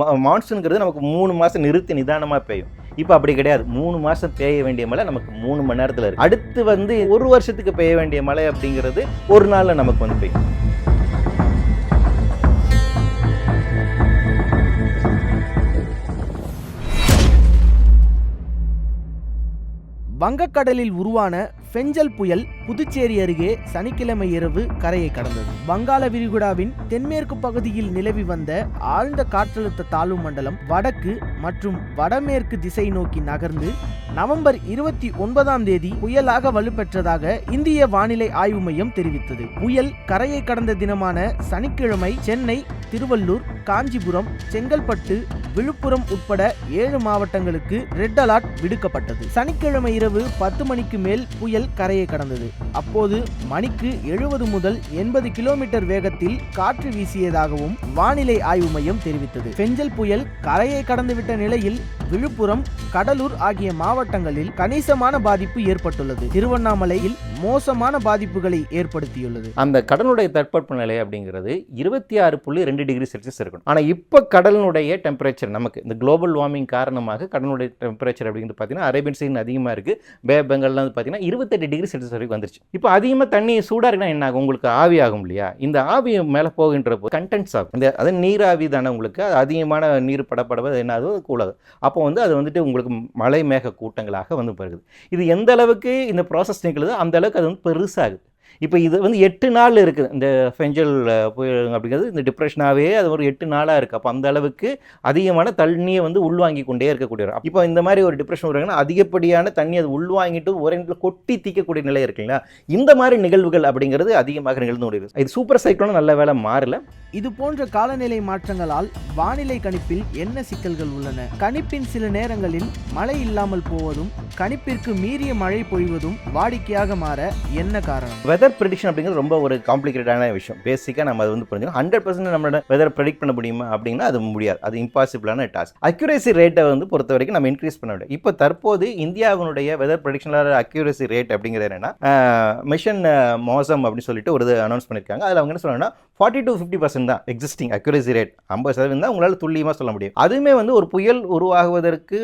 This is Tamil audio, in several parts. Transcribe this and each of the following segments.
மான்சூனுங்கிறது நமக்கு மூணு மாதம் நிறுத்தி நிதானமாக பெய்யும். இப்போ அப்படி கிடையாது. மூணு மாதம் பெய்ய வேண்டிய மழை நமக்கு மூணு மணி நேரத்தில் இருக்குது அடுத்து வந்து ஒரு வருஷத்துக்கு பெய்ய வேண்டிய மழை அப்படிங்கிறது ஒரு நாளில் நமக்கு வந்து பெய்யும். வங்கக்கடலில் உருவான ஃபெஞ்சல் புயல் புதுச்சேரி அருகே சனிக்கிழமை இரவு கரையை கடந்தது. வங்காள விரிகுடாவின் தென்மேற்கு பகுதியில் நிலவி வந்த ஆழ்ந்த காற்றழுத்த தாழ்வு மண்டலம் வடக்கு மற்றும் வடமேற்கு திசை நோக்கி நகர்ந்து நவம்பர் இருபத்தி ஒன்பதாம் தேதி புயலாக வலுப்பெற்றதாக இந்திய வானிலை ஆய்வு மையம் தெரிவித்தது. புயல் கரையை கடந்த தினமான சனிக்கிழமை சென்னை திருவள்ளூர் காஞ்சிபுரம் செங்கல்பட்டு விழுப்புரம் உட்பட ஏழு மாவட்டங்களுக்கு ரெட் அலர்ட் விடுக்கப்பட்டது. சனிக்கிழமை இரவு பத்து மணிக்கு மேல் புயல் கரையை கடந்தது. அப்போது மணிக்கு எழுபது முதல் எண்பது கிலோமீட்டர் வேகத்தில் காற்று வீசியதாகவும் வானிலை ஆய்வு மையம் தெரிவித்தது. பெஞ்சல் புயல் கரையை கடந்துவிட்ட நிலையில் விழுப்புரம் கடலூர் ஆகிய மாவட்டங்களில் கணிசமான பாதிப்பு ஏற்பட்டுள்ளது. திருவண்ணாமலையில் மோசமான பாதிப்புகளை ஏற்படுத்தியுள்ளது. அந்த கடலுடைய தட்பவெப்ப நிலை அப்படிங்கிறது இருபத்தி ஆறு புள்ளி ரெண்டு டிகிரி செல்சியஸ் இருக்கணும். ஆனால் இப்போ கடலினுடைய டெம்பரேச்சர் நமக்கு இந்த குளோபல் வார்மிங் காரணமாக கடலுடைய டெம்பரேச்சர் அப்படிங்கிறது பார்த்தீங்கன்னா அரேபியன் சீன் அதிகமாக இருக்குது பே பெங்கால்லாம் வந்து பார்த்தீங்கன்னா இருபத்தெட்டு டிகிரி செல்சியஸ் வரைக்கும் வந்துருச்சு. இப்போ அதிகமாக தண்ணி சூடாக இருக்குன்னா என்ன ஆகும்? உங்களுக்கு ஆவி ஆகும் இல்லையா? இந்த ஆவி மேலே போகின்ற போது கண்டென்ட்ஸ் ஆகும். இந்த அது நீராவி தானே உங்களுக்கு. அதிகமான நீர் படப்படவை என்ன ஆகுது? கூடாது. அப்போ வந்து அது வந்துட்டு உங்களுக்கு மலை மேக கூட்டங்களாக வந்து பெருகுது இது எந்த அளவுக்கு இந்த ப்ராசஸ் நிகழுதோ அந்த அளவுக்கு அது வந்து பெருசாகுது. இப்போ இது வந்து எட்டு நாள் இருக்குது. இந்த ஃபெஞ்சல் புயல் அப்படிங்கிறது இந்த டிப்ரெஷனாகவே அது ஒரு எட்டு நாளாக இருக்குது அப்போ அந்த அளவுக்கு அதிகமான தண்ணியை வந்து உள்வாங்கி கொண்டே இருக்கக்கூடிய இப்போ இந்த மாதிரி ஒரு டிப்ரெஷன் வருங்கன்னா அதிகப்படியான தண்ணி அது உள்வாங்கிட்டு ஒரே இடத்துல கொட்டி தீக்கக்கூடிய நிலை இருக்கு இல்லைங்களா இந்த மாதிரி நிகழ்வுகள் அப்படிங்கிறது அதிகமாக நிகழ்ந்து கொண்டிருக்கு இது சூப்பர் சைக்ளோன் நல்ல வேலை மாறல. இது போன்ற காலநிலை மாற்றங்களால் வானிலை கணிப்பில் என்ன சிக்கல்கள் உள்ளன? கணிப்பின் சில நேரங்களில் மழை இல்லாமல் போவதும் கணிப்பிற்கு மீறிய மழை பொழிவதும் வாடிக்கையாக மாற என்ன காரணம்? வெதர் ப்ரெடிக்ஷன் அப்படிங்கிறது ரொம்ப ஒரு காம்ப்ளிகேட்டடான விஷயம். பேசிக்காக நம்ம அது வந்து புரிஞ்சுக்கணும். ஹண்ட்ரட் பர்சன்ட் நம்மளோட வெதர் ப்ரெடிக்ட் பண்ண முடியுமா அப்படின்னா அது முடியாது. அது இம்பாசிபிளான டாஸ்க் அக்யூரேசி ரேட்டை வந்து பொறுத்த வரைக்கும் நம்ம இன்க்ரீஸ் பண்ண முடியும். இப்போ தற்போது இந்தியாவினுடைய வெதர் ப்ரெடிக்ஷனில் அக்யூரேசி ரேட் அப்படிங்கிறது என்னன்னா மிஷன் மோசம் அப்படின்னு சொல்லிட்டு ஒரு இது அனௌன்ஸ் பண்ணியிருக்காங்க அதில் அவங்க என்ன சொல்றாங்கன்னா ஃபார்ட்டி டு ஃபிஃப்டி பர்சன்ட் தான் எக்ஸிஸ்டிங் அக்யூரசி ரேட் ஐம்பது சதவீதம் தான் உங்களால் துல்லியமாக சொல்ல முடியும். அதுவுமே வந்து ஒரு புயல் உருவாகுவதற்கு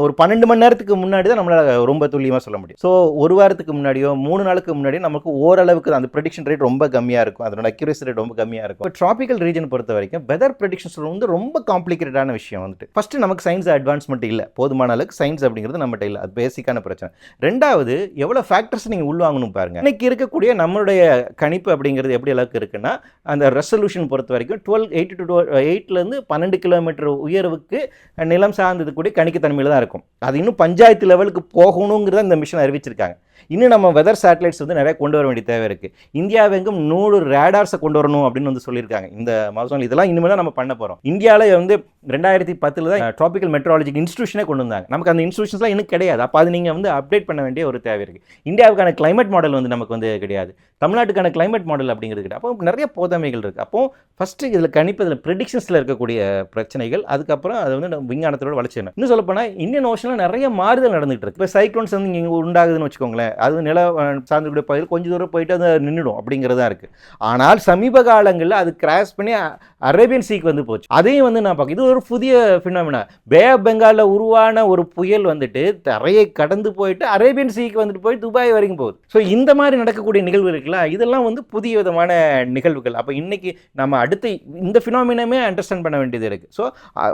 ஒரு பன்னெண்டு மணி நேரத்துக்கு முன்னாடி தான் நம்மளால் ரொம்ப துல்லியமாக சொல்ல முடியும். ஸோ ஒரு வாரத்துக்கு முன்னாடியோ மூணு நாளுக்கு முன்னாடியோ நமக்கு ஓரளவுக்கு அந்த ப்ரெடிக்ஷன் ரேட் ரொம்ப கம்மியாக இருக்கும். அதனோட அக்யூரசி ரேட் ரொம்ப கம்மியாக இருக்கும். இப்போ ட்ராபிக்கல் ரீஜன் பொறுத்த வரைக்கும் வெதர் ப்ரெடிக்ஷன்ஸ் வந்து ரொம்ப காம்ப்ளிகேட்டடான விஷயம் வந்துட்டு. ஃபஸ்ட்டு நமக்கு சயின்ஸ் அட்வான்ஸ்மெண்ட் இல்லை. போதுமான அளவுக்கு சயின்ஸ் அப்படிங்கிறது நம்மகிட்ட இல்லை. அது பேசிக்கான பிரச்சனை. ரெண்டாவது எவ்வளோ ஃபேக்டர்ஸ் நீங்கள் உள்வாங்கணும் பாருங்கள் இன்றைக்கி இருக்கக்கூடிய நம்மளுடைய கணிப்பு அப்படிங்கிறது எப்படி அளவுக்கு இருக்குன்னா அந்த ரெசல்யூஷன் பொறுத்த வரைக்கும் டுவெல் எயிட் டு எயிட்லேருந்து பன்னெண்டு கிலோமீட்டர் உயர்வுக்கு நிலம் சார்ந்தது கூட கணிக்கத்தன்மையில் தான் இருக்கும். அது இன்னும் பஞ்சாயத்து லெவலுக்கு போகணுங்கிறத இந்த மிஷன் அறிவிச்சிருக்காங்க. இன்னும் நம்ம வெதர் சேட்டலைட்ஸ் வந்து நிறைய கொண்டு வர வேண்டிய தேவை இருக்குது இந்தியாவெங்கும் நூறு ரேடார்ஸை கொண்டு வரணும் அப்படின்னு வந்து சொல்லியிருக்காங்க. இந்த மாதம் இதெல்லாம் இனிமேல் தான் நம்ம பண்ண போகிறோம் இந்தியாவில் வந்து ரெண்டாயிரத்தி பத்தில் தான் ட்ராபிக்கல் மெட்ராலஜிக் இன்ஸ்டியூஷனே கொண்டு வந்தாங்க. நமக்கு அந்த இன்ஸ்டியூஷன்ஸ்லாம் இன்னும் கிடையாது. அப்போ அது நீங்கள் வந்து அப்டேட் பண்ண வேண்டிய ஒரு தேவை இருக்குது இந்தியாவுக்கான கிளைமேட் மாடல் வந்து நமக்கு வந்து கிடையாது. தமிழ்நாட்டுக்கான கிளைமேட் மாடல் அப்படிங்கிறது கிடையாது. அப்போ நிறைய போதமைகள் இருக்குது அப்போ ஃபஸ்ட்டு இதில் கணிப்பு இதில் ப்ரெடிக்ஷன்ஸில் இருக்கக்கூடிய பிரச்சனைகள் அதுக்கப்புறம் அது வந்து நம்ம விஞ்ஞானத்தோட வளர்ச்சி இன்னும் சொல்லப்போனால் இந்தியன் ஓஷனில் நிறைய மாறுதல் நடந்துகிட்டு இருக்கு. இப்போ சைக்ளோன்ஸ் வந்து இங்கே உண்டாகுதுன்னு வச்சுக்கோங்களேன். அது நில அஹ், பகுதியில் கொஞ்சம் தூரம் போயிட்டு அது நின்றுடும் அப்படிங்கிறதா இருக்குது ஆனால் சமீப காலங்களில் அது கிராஸ் பண்ணி அரேபியன் சீக்கு வந்து போச்சு. அதையும் வந்து நான் பார்க்க இது ஒரு புதிய ஃபினாமினா பே ஆஃப் பெங்காலில் உருவான ஒரு புயல் வந்துட்டு தரையை கடந்து போயிட்டு அரேபியன் சீக்கு வந்துட்டு போய் துபாய் வரைக்கும் போகுது. ஸோ இந்த மாதிரி நடக்கக்கூடிய நிகழ்வு இருக்குல்ல இதெல்லாம் வந்து புதிய விதமான நிகழ்வுகள். அப்போ இன்னைக்கு நம்ம அடுத்து இந்த ஃபினாமினமே அண்டர்ஸ்டாண்ட் பண்ண வேண்டியது இருக்குது ஸோ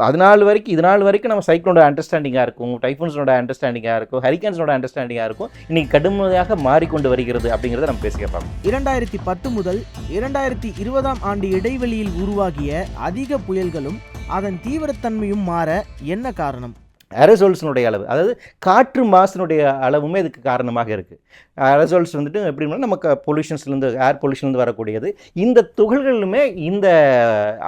அது நாள் வரைக்கும் இது நாள் வரைக்கும் நம்ம சைக்கிளோட அண்டர்ஸ்டாண்டிங்காக இருக்கும் டைஃபூன்ஸோட அண்டர்ஸ்டாண்டிங்காக இருக்கும் ஹரிகன்ஸோட அண்டர்ஸ்டாண்டிங்காக இருக்கும். இன்னைக்கு கடுமையாக மாறிக்கொண்டு வருகிறது அப்படிங்கிறத நம்ம பேசிக்க பார்ப்போம். இரண்டாயிரத்தி பத்து முதல் இரண்டாயிரத்தி இருபதாம் ஆண்டு இடைவெளியில் உருவாகிய அதிக புயல்களும் அதன் தீவிரத்தன்மையும் மாற என்ன காரணம்? ஏரோசோல்ஸினுடைய அளவு. அதாவது காற்று மாசினுடைய அளவுமே இதுக்கு காரணமாக இருக்குது ஏரோசோல்ஸ் வந்துட்டு எப்படின்னா நமக்கு பொல்யூஷன்ஸ்லேருந்து ஏர் பொல்யூஷன்லேருந்து வரக்கூடியது. இந்த துகள்களுமே இந்த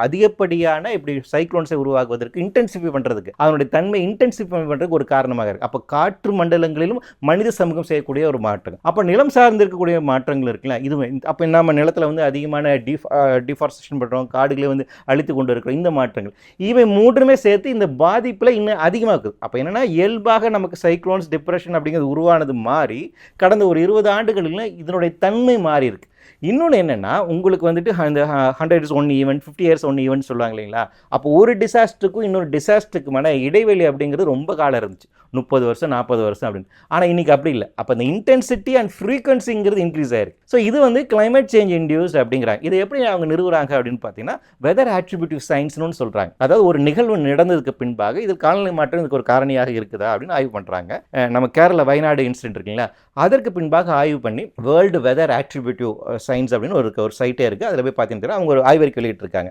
அதிகப்படியான இப்படி சைக்ளோன்ஸை உருவாக்குவதற்கு இன்டென்சிஃபை பண்ணுறதுக்கு அதனுடைய தன்மை இன்டென்சிஃபை பண்ணுறதுக்கு ஒரு காரணமாக இருக்குது அப்போ காற்று மண்டலங்களிலும் மனித சமூகம் செய்யக்கூடிய ஒரு மாற்றம். அப்போ நிலம் சார்ந்து இருக்கக்கூடிய மாற்றங்கள் இருக்குல்ல இதுவே. அப்போ நம்ம நிலத்தில் வந்து அதிகமான டிஃப் டிஃபாரஸ்டேஷன் பண்ணுறோம் காடுகளை வந்து அழித்து கொண்டு இருக்கிறோம் இந்த மாற்றங்கள். இவை மூன்றுமே சேர்த்து இந்த பாதிப்பில் இன்னும் அதிகமாக இருக்குது அப்போ என்னன்னா இயல்பாக நமக்கு சைக்ளோன்ஸ் டிப்ரெஷன் அப்படிங்கிறது உருவானது மாறி கடந்த ஒரு இருபது ஆண்டுகளில் இதனுடைய தன்மை மாறி இருக்கு. இன்னொன்று என்னென்னா உங்களுக்கு வந்துட்டு அந்த hundred years one event fifty years one event சொல்லுவாங்க இல்லைங்களா? அப்போ ஒரு டிசாஸ்டருக்கும் இன்னொரு டிசாஸ்டருக்குமான இடைவெளி அப்படிங்கிறது ரொம்ப காலம் இருந்துச்சு. முப்பது வருஷம் நாற்பது வருஷம் அப்படின்னு. ஆனால் இன்னைக்கு அப்படி இல்லை. அப்போ இந்த இன்டென்சிட்டி அண்ட் ஃப்ரீக்வன்சிங்கிறது இன்க்ரீஸ் ஆயிருக்கு. ஸோ இது வந்து கிளைமேட் சேஞ்ச் இன்டியூஸ் அப்படிங்கிறாங்க. இதை எப்படி அவங்க நிறுவுறாங்க அப்படின்னு பார்த்தீங்கன்னா வெதர் ஆட்ரிபியூட்டிவ் சயின்ஸ்னு சொல்கிறாங்க அதாவது ஒரு நிகழ்வு நடந்ததுக்கு பின்பாக இது காலநிலை மாற்றம் இதுக்கு ஒரு காரணியாக இருக்குதா அப்படின்னு ஆய்வு பண்ணுறாங்க நம்ம கேரளா வயநாடு இன்சிடென்ட் இருக்குங்களா? அதற்கு பின்பாக ஆய்வு பண்ணி வேர்ல்டு வெதர் ஆட்ரிபியூட்டிவ் சயின்ஸ் அப்படின்னு ஒரு ஒரு சைட்டே இருக்குது அதில் போய் பார்த்தீங்கன்னா அவங்க ஒரு ஆய்வறிக்கை வெளியிட்டிருக்காங்க.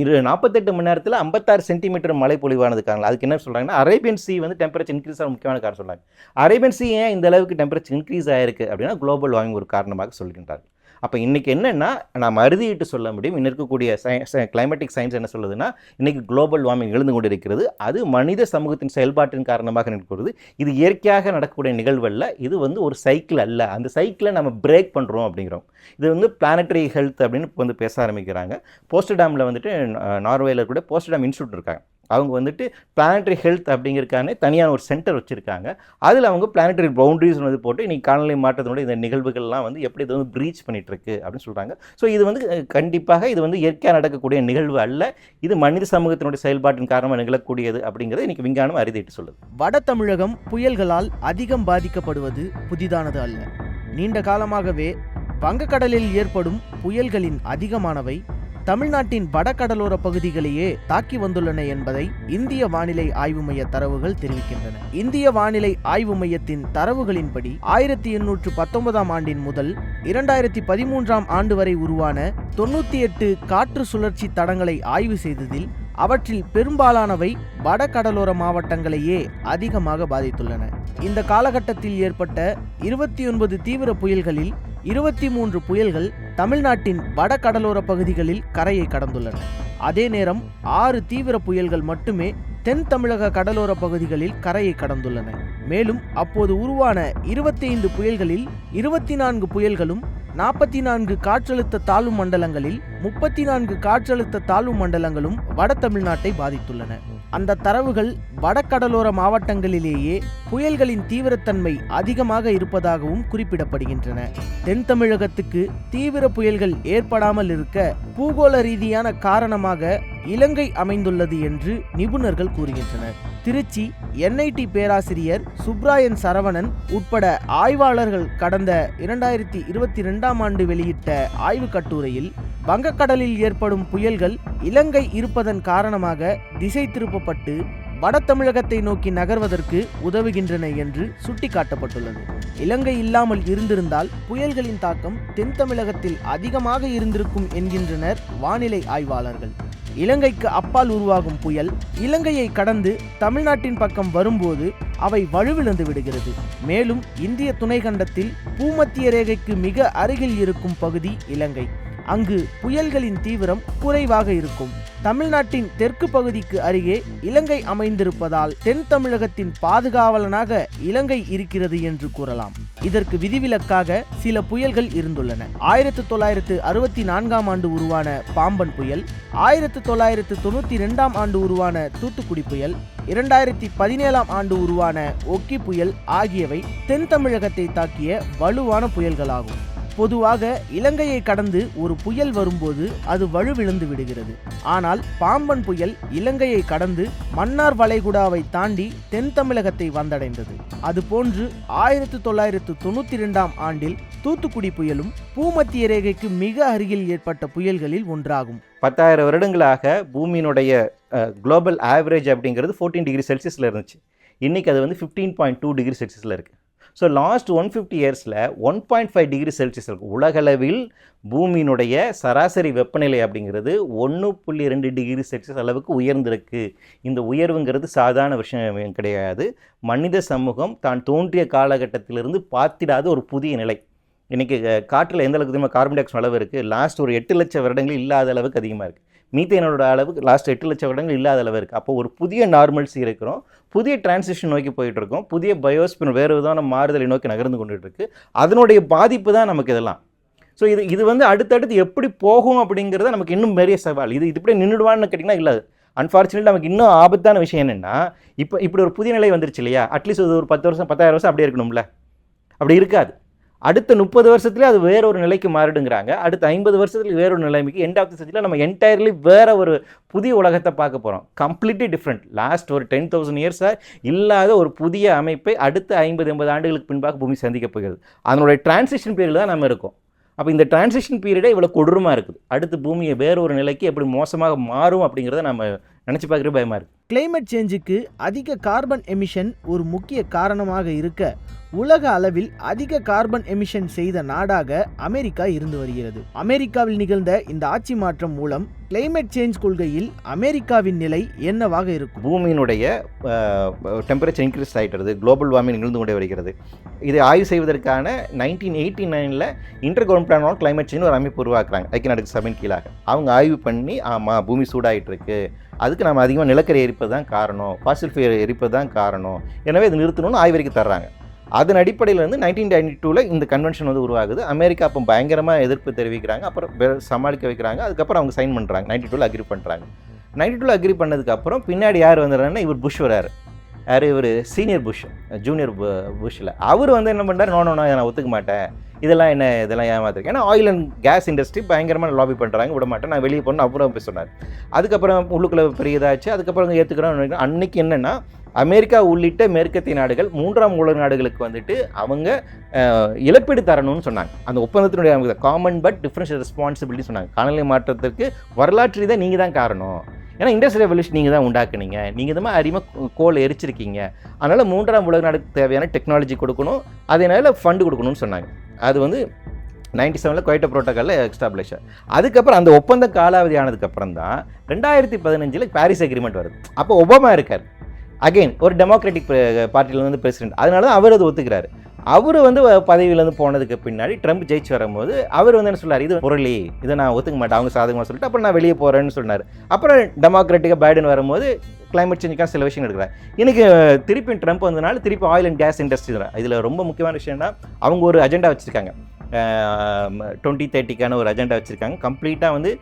இரு நாற்பத்தெட்டு மணி நேரத்தில் ஐம்பத்தாறு சென்டிமீட்டர் மழை பொழிவானது காரணம். அதுக்கு என்ன சொல்கிறாங்கன்னா அரேபியன் சி வந்து டெம்பரேச்சர் இன்க்ரீஸ் ஆக முக்கியமான காரணம் சொல்கிறாங்க அரேபியன் சி ஏன் இந்த அளவுக்கு டெம்பரேச்சர் இன்க்ரீஸ் ஆயிருக்கு அப்படின்னா குளோபல் வார்மிங் ஒரு காரணமாக சொல்கின்றார் அப்போ இன்றைக்கி என்னென்னா நாம் அறுதியிட்டு சொல்ல முடியும் இன்னும் இருக்கக்கூடிய கிளைமேட்டிக் சயின்ஸ் என்ன சொல்லுதுன்னா இன்றைக்கி குளோபல் வார்மிங் எழுந்து கொண்டு இருக்கிறது அது மனித சமூகத்தின் செயல்பாட்டின் காரணமாக நிற்கிறது. இது இயற்கையாக நடக்கக்கூடிய நிகழ்வல்ல இது வந்து ஒரு சைக்கிள் அல்ல. அந்த சைக்கிளை நம்ம பிரேக் பண்ணுறோம் அப்படிங்கிறோம். இது வந்து பிளானட்டரி ஹெல்த் அப்படின்னு இப்போ வந்து பேச ஆரம்பிக்கிறாங்க. போஸ்டடாமில் வந்துட்டு நார்வேயில் கூட டேம் இன்ஸ்டியூட் இருக்காங்க. அவங்க வந்துட்டு பிளானட்ரி ஹெல்த் அப்படிங்கிறக்கான தனியான ஒரு சென்டர் வச்சுருக்காங்க. அதில் அவங்க பிளானட்ரி பவுண்டரிஸ் வந்து போட்டு இன்றைக்கி காலநிலை மாற்றத்தினுடைய இந்த நிகழ்வுகள்லாம் வந்து எப்படி இது வந்து ப்ரீச் பண்ணிகிட்ருக்கு அப்படின்னு சொல்கிறாங்க ஸோ இது வந்து கண்டிப்பாக இது வந்து இயற்கையாக நடக்கக்கூடிய நிகழ்வு அல்ல. இது மனித சமூகத்தினுடைய செயல்பாட்டின் காரணமாக நிகழக்கூடியது அப்படிங்கிறத இன்றைக்கி விஞ்ஞானம் அறிதிட்டு சொல்லுது. வட தமிழகம் புயல்களால் அதிகம் பாதிக்கப்படுவது புதிதானது அல்ல. நீண்ட காலமாகவே வங்கக்கடலில் ஏற்படும் புயல்களின் அதிகமானவை தமிழ்நாட்டின் வடகடலோர பகுதிகளையே தாக்கி வந்துள்ளன என்பதை இந்திய வானிலை ஆய்வு மைய தரவுகள் தெரிவிக்கின்றன. இந்திய வானிலை ஆய்வு மையத்தின் தரவுகளின்படி ஆயிரத்தி எண்ணூற்று பத்தொன்பதாம் ஆண்டின் முதல் இரண்டாயிரத்தி பதிமூன்றாம் ஆண்டு வரை உருவான தொண்ணூத்தி எட்டு காற்று சுழற்சி தடங்களை ஆய்வு செய்ததில் அவற்றில் பெரும்பாலானவை வடகடலோர மாவட்டங்களையே அதிகமாக பாதித்துள்ளன. இந்த காலகட்டத்தில் ஏற்பட்ட இருபத்தி ஒன்பது தீவிர புயல்களில் இருபத்தி மூன்று புயல்கள் தமிழ்நாட்டின் வட கடலோர பகுதிகளில் கரையை கடந்துள்ளன. அதே நேரம் ஆறு தீவிர புயல்கள் மட்டுமே தென் தமிழக கடலோர பகுதிகளில் கரையை கடந்துள்ளன. மேலும் அப்போது உருவான இருபத்தி ஐந்து புயல்களில் இருபத்தி நான்கு புயல்களும் நாற்பத்தி நான்கு காற்றழுத்த தாழ்வு மண்டலங்களில் முப்பத்தி நான்கு காற்றழுத்த தாழ்வு மண்டலங்களும் வட தமிழ்நாட்டை பாதித்துள்ளன. அந்த தரவுகள் வடகடலோர மாவட்டங்களிலேயே புயல்களின் தீவிரத்தன்மை அதிகமாக இருப்பதாகவும் குறிப்பிடப்படுகின்றன. தென் தமிழகத்துக்கு தீவிர புயல்கள் ஏற்படாமல் இருக்க பூகோள ரீதியான காரணமாக இலங்கை அமைந்துள்ளது என்று நிபுணர்கள் கூறுகின்றனர். திருச்சி என்ஐடி பேராசிரியர் சுப்ராயன் சரவணன் உட்பட ஆய்வாளர்கள் கடந்த இரண்டாயிரத்தி இருபத்தி ரெண்டாம் ஆண்டு வெளியிட்ட ஆய்வுக் கட்டுரையில் வங்கக்கடலில் ஏற்படும் புயல்கள் இலங்கை இருப்பதன் காரணமாக திசை திருப்பப்பட்டு வட தமிழகத்தை நோக்கி நகர்வதற்கு உதவுகின்றன என்று சுட்டிக்காட்டப்பட்டுள்ளது. இலங்கை இல்லாமல் இருந்திருந்தால் புயல்களின் தாக்கம் தென் தமிழகத்தில் அதிகமாக இருந்திருக்கும் என்கின்றனர் வானிலை ஆய்வாளர்கள். இலங்கைக்கு அப்பால் உருவாகும் புயல் இலங்கையை கடந்து தமிழ்நாட்டின் பக்கம் வரும்போது அவை வலுவிழந்து விடுகிறது. மேலும் இந்திய துணைக்கண்டத்தில் பூமத்திய ரேகைக்கு மிக அருகில் இருக்கும் பகுதி இலங்கை. அங்கு புயல்களின் தீவிரம் குறைவாக இருக்கும். தமிழ்நாட்டின் தெற்கு பகுதிக்கு அருகே இலங்கை அமைந்திருப்பதால் தென் தமிழகத்தின் பாதுகாவலனாக இலங்கை இருக்கிறது என்று கூறலாம். இதற்கு விதிவிலக்காக சில புயல்கள் இருந்துள்ளன. ஆயிரத்து தொள்ளாயிரத்து அறுபத்தி நான்காம் ஆண்டு உருவான பாம்பன் புயல் ஆயிரத்து தொள்ளாயிரத்து தொண்ணூத்தி ரெண்டாம் ஆண்டு உருவான தூத்துக்குடி புயல் இரண்டாயிரத்தி பதினேழாம் ஆண்டு உருவான ஒக்கி புயல் ஆகியவை தென் தமிழகத்தை தாக்கிய வலுவான புயல்களாகும். பொதுவாக இலங்கையை கடந்து ஒரு புயல் வரும்போது அது வலுவிழந்து விடுகிறது. ஆனால் பாம்பன் புயல் இலங்கையை கடந்து மன்னார் வளைகுடாவை தாண்டி தென் தமிழகத்தை வந்தடைந்தது. அதுபோன்று ஆயிரத்து தொள்ளாயிரத்து தொண்ணூத்தி ரெண்டாம் ஆண்டில் தூத்துக்குடி புயலும் பூமத்திய ரேகைக்கு மிக அருகில் ஏற்பட்ட புயல்களில் ஒன்றாகும். பத்தாயிரம் வருடங்களாக பூமியினுடைய குளோபல் ஆவரேஜ் அப்படிங்கிறது ஃபோர்டீன் டிகிரி செல்சியஸில் இருந்துச்சு. இன்றைக்கி அது வந்து ஃபிஃப்டீன் பாயிண்ட் டூ டிகிரி செல்சியஸில் இருக்குது ஸோ லாஸ்ட் ஒன் ஃபிஃப்டி இயர்ஸில் one point five degree Celsius இருக்கும் உலகளவில் பூமியினுடைய சராசரி வெப்பநிலை அப்படிங்கிறது ஒன்று புள்ளி ரெண்டு டிகிரி செல்சியஸ் அளவுக்கு உயர்ந்திருக்கு. இந்த உயர்வுங்கிறது சாதாரண விஷயம் கிடையாது. மனித சமூகம் தான் தோன்றிய காலகட்டத்திலிருந்து பார்த்திடாத ஒரு புதிய நிலை. இன்றைக்கி காற்றில் எந்த அளவுக்கு தெரியுமா கார்பன் டை ஆக்சைடு அளவு இருக்குது லாஸ்ட் ஒரு எட்டு லட்சம் வருடங்கள் இல்லாத அளவுக்கு அதிகமாக இருக்குது மீத்தேனோட அளவுக்கு லாஸ்ட் எட்டு லட்சம் வருடங்கள் இல்லாத அளவு இருக்குது அப்போ ஒரு புதிய நார்மல்ஸ் இருக்கிறோம். புதிய டிரான்சிஷன் நோக்கி போயிட்டுருக்கோம் புதிய பயோஸ்பின் வேறு விதமான மாறுதலை நோக்கி நகர்ந்து கொண்டுட்டு இருக்கு. அதனுடைய பாதிப்பு தான் நமக்கு இதெல்லாம். ஸோ இது இது வந்து அடுத்தடுத்து எப்படி போகும் அப்படிங்கிறத நமக்கு இன்னும் பெரிய சவால். இது இது இப்படி நின்றுடுவான்னு கேட்டிங்கன்னா இல்லை. அன்ஃபார்ச்சுனேட் நமக்கு இன்னும் ஆபத்தான விஷயம் என்னென்னா இப்போ இப்படி ஒரு புதிய நிலை வந்துருச்சு இல்லையா? அட்லீஸ்ட் ஒரு பத்து வருஷம் பத்தாயிரம் வருஷம் அப்படியே இருக்கணும்ல. அப்படி இருக்காது. அடுத்த முப்பது வருஷத்துலேயே அது வேற ஒரு நிலைக்கு மாறிடுங்கிறாங்க. அடுத்த ஐம்பது வருஷத்துல வேற ஒரு நிலைமைக்கு எண்ட் ஆஃப் தி செஞ்சுல நம்ம என்டையர்லி வேற ஒரு புதிய உலகத்தை பார்க்க போகிறோம் கம்ப்ளீட்லி டிஃப்ரெண்ட் லாஸ்ட் ஒரு டென் தௌசண்ட் இயர்ஸாக இல்லாத ஒரு புதிய அமைப்பை அடுத்த ஐம்பது எண்பது ஆண்டுகளுக்கு பின்பாக பூமி சந்திக்க போகிறது. அதனுடைய டிரான்சிஷன் பீரியட் தான் நம்ம இருக்கோம். அப்போ இந்த டிரான்சிஷன் பீரியடே இவ்வளோ கொடூரமாக இருக்குது. அடுத்து பூமியை வேற ஒரு நிலைக்கு எப்படி மோசமாக மாறும் அப்படிங்கிறத நம்ம நினச்சி பார்க்குற பயமாக இருக்குது கிளைமேட் சேஞ்சுக்கு அதிக கார்பன் எமிஷன் ஒரு முக்கிய காரணமாக இருக்க உலக அளவில் அதிக கார்பன் எமிஷன் செய்த நாடாக அமெரிக்கா இருந்து வருகிறது. அமெரிக்காவில் நிகழ்ந்த இந்த ஆட்சி மாற்றம் மூலம் கிளைமேட் சேஞ்ச் கொள்கையில் அமெரிக்காவின் நிலை என்னவாக இருக்கும்? பூமியினுடைய டெம்பரேச்சர் இன்க்ரீஸ் ஆகிட்டுறது குளோபல் வார்மிங் நிகழ்ந்து கொண்டே வருகிறது. இதை ஆய்வு செய்வதற்கான நைன்டீன் எயிட்டி நைனில் inter government plan climate change ஒரு அமைப்பு உருவாக்குறாங்க. ஐக்கிய நாடுக்கு சபையின் கீழாக. அவங்க ஆய்வு பண்ணி ஆமாம் பூமி சூடாகிட்டு இருக்கு அதுக்கு நம்ம அதிகமாக நிலக்கரி எரிப்பது தான் காரணம். ஃபாசில் ஃபியர் எரிப்பது தான் காரணம். எனவே இது நிறுத்தணும்னு ஆய்வறிக்கை தர்றாங்க. அதன் அடிப்படையில் வந்து நைன்டீன் நைன்டி டூவில் இந்த கன்வென்ஷன் வந்து உருவாகுது. அமெரிக்கா அப்போ பயங்கரமாக எதிர்ப்பு தெரிவிக்கிறாங்க. அப்புறம் சமாளிக்க வைக்கிறாங்க. அதுக்கப்புறம் அவங்க சைன் பண்ணுறாங்க நைன்டி டூவில் அக்ரி பண்ணுறாங்க நைன்டி டூவில் அக்ரி பண்ணதுக்கப்புறம் பின்னாடி யார் வந்துடுறாங்கன்னா இவர் புஷ் வராரு. யார்? இவர் சீனியர் புஷ் ஜூனியர் புஷ்ஷில் அவர் வந்து என்ன பண்ணுறாரு நோ நோ நான் ஒத்துக்க மாட்டேன். இதெல்லாம் என்ன இதெல்லாம் ஏமாத்திருக்கேன் ஏன்னா ஆயில் அண்ட் கேஸ் இண்டஸ்ட்ரி பயங்கரமாக லாபி பண்ணுறாங்க விட மாட்டேன். நான் வெளியே போகணும் அப்புறம் போய் சொன்னார். அதுக்கப்புறம் உள்ளுக்குள்ளே பெரிய இதாச்சு. அதுக்கப்புறம் ஏற்றுக்கிறோம் அன்னைக்கு என்னென்னா அமெரிக்கா உள்ளிட்ட மேற்கத்திய நாடுகள் மூன்றாம் உலக நாடுகளுக்கு வந்துட்டு அவங்க இழப்பீடு தரணும்னு சொன்னாங்க. அந்த ஒப்பந்தத்தினுடைய காமன் பட் டிஃப்ரென்ஷியல் ரெஸ்பான்சிபிலிட்டி சொன்னாங்க. காலநிலை மாற்றத்திற்கு வரலாற்று இதை நீங்கள் தான் காரணம். ஏன்னா இண்டஸ்ட்ரியல் ரெவல்யூஷன் நீங்கள் தான் உண்டாக்குனீங்க. நீங்கள் இந்த மாதிரி அதிகமாக கோல் எரிச்சிருக்கீங்க. அதனால் மூன்றாம் உலக நாடுக்கு தேவையான டெக்னாலஜி கொடுக்கணும். அதனால ஃபண்டு கொடுக்கணும்னு சொன்னாங்க. அது வந்து நைன்டி செவனில் குவைட்ட புரோட்டோக்காலில் எஸ்டாப்ளிஷ் அதுக்கப்புறம் அந்த ஒப்பந்தம் காலாவதி ஆனதுக்கப்புறம் தான் ரெண்டாயிரத்தி பதினஞ்சில் பாரிஸ் அக்ரிமெண்ட் வருது. அப்போ ஒபாமா இருக்கார். அகைன் ஒரு டெமோக்ராட்டிக் பார்ட்டியிலேருந்து பிரசிடென்ட் அதனால தான் அவர் அதை ஒத்துக்கிறாரு. அவர் வந்து பதவியிலேருந்து போனதுக்கு பின்னாடி ட்ரம்ப் ஜெயிச்சு வரும்போது அவர் வந்து என்ன சொல்லார் இது முரளி இதை நான் ஒத்துக்க மாட்டேன் அவங்க சாதகமாக சொல்லிட்டு அப்புறம் நான் வெளியே போகிறேன்னு சொன்னார். அப்புறம் டெமோக்ராட்டிக்காக பைடன் வரும்போது கிளைமேட் சேஞ்சுக்காக சில விஷயம் எடுக்கிறார். எனக்கு திருப்பி ட்ரம்ப் வந்தனால திருப்பி ஆயில் அண்ட் கேஸ் இண்டஸ்ட்ரி தான். இதில் ரொம்ப முக்கியமான விஷயம்னா அவங்க ஒரு அஜெண்டா வச்சுருக்காங்க. டுவெண்ட்டி தேர்ட்டிக்கான ஒரு அஜெண்டா வச்சுருக்காங்க. கம்ப்ளீட்டாக வந்து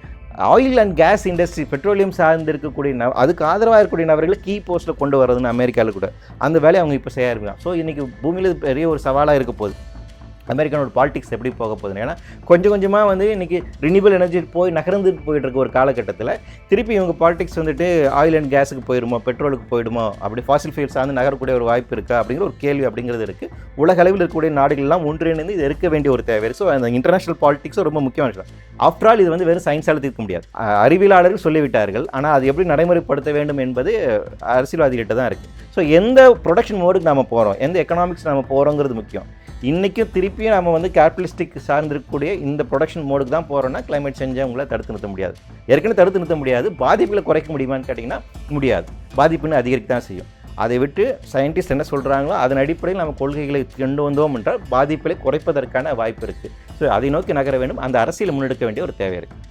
oil and gas industry petroleum சார்ந்து இருக்கக்கூடிய அதுக்கு ஆதரவாக இருக்கக்கூடிய நபர்களை கீ போஸ்ட்டில் கொண்டு வரதுன்னு அமெரிக்காவில் கூட. அந்த வேலையை அவங்க இப்போ செய்ய ஆரம்பிக்கலாம் ஸோ இன்றைக்கி பூமியில் பெரிய ஒரு சவாலாக இருக்க போகுது. அமெரிக்கனோட பாலிடிக்ஸ் எப்படி போக போகுதுன்னு ஏன்னா கொஞ்சம் கொஞ்சமாக வந்து இன்றைக்கி ரினியூபிள் எனர்ஜி போய் நகர்ந்து போயிட்டு இருக்க ஒரு காலகட்டத்தில் திருப்பி இவங்க பாலிடிக்ஸ் வந்துட்டு ஆயில் அண்ட் கேஸுக்கு போயிடுமோ பெட்ரோலுக்கு போயிடுமோ அப்படி ஃபாசில் ஃபியூல்ஸ் சார்ந்து நகரக்கூடிய ஒரு வாய்ப்பு இருக்கா அப்படிங்கிற ஒரு கேள்வி அப்படிங்கிறது இருக்குது உலக அளவில் இருக்கக்கூடிய நாடுகள்லாம் ஒன்றிணைந்து இது இருக்க வேண்டிய ஒரு தேவை. ஸோ அந்த இன்டர்நேஷனல் பாலிடிக்ஸும் ரொம்ப முக்கியமான விஷயம். ஆஃப்டர் ஆல் இது வந்து வெறும் சயின்ஸால் தீர்க்க முடியாது. அறிவியலாளர்கள் சொல்லிவிட்டார்கள். ஆனால் அது எப்படி நடைமுறைப்படுத்த வேண்டும் என்பது அரசியல்வாதிகிட்ட தான் இருக்குது ஸோ எந்த ப்ரொடக்ஷன் மோடுக்கு நம்ம போகிறோம் எந்த எக்கனாமிக்ஸ் நம்ம போகிறோங்கிறது முக்கியம். இன்றைக்கும் திருப்பியும் நம்ம வந்து கேபிட்டலிஸ்டிக் சார்ந்திருக்கக்கூடிய இந்த ப்ரொடக்ஷன் மோடுக்கு தான் போகிறோம்னா கிளைமேட் சேஞ்சை உங்களை தடுத்து நிறுத்த முடியாது. ஏற்கனவே தடுத்து நிறுத்த முடியாது. பாதிப்புகளை குறைக்க முடியுமான்னு கேட்டிங்கன்னா முடியாது. பாதிப்புன்னு அதிகரிக்க தான் செய்யும். அதை விட்டு சயின்டிஸ்ட் என்ன சொல்கிறாங்களோ அதன் அடிப்படையில் நம்ம கொள்கைகளை கொண்டு வந்தோம் என்றால் பாதிப்புகளை குறைப்பதற்கான வாய்ப்பு இருக்குது ஸோ அதை நோக்கி நகர வேண்டும். அந்த அரசியலை முன்னெடுக்க வேண்டிய ஒரு தேவை இருக்குது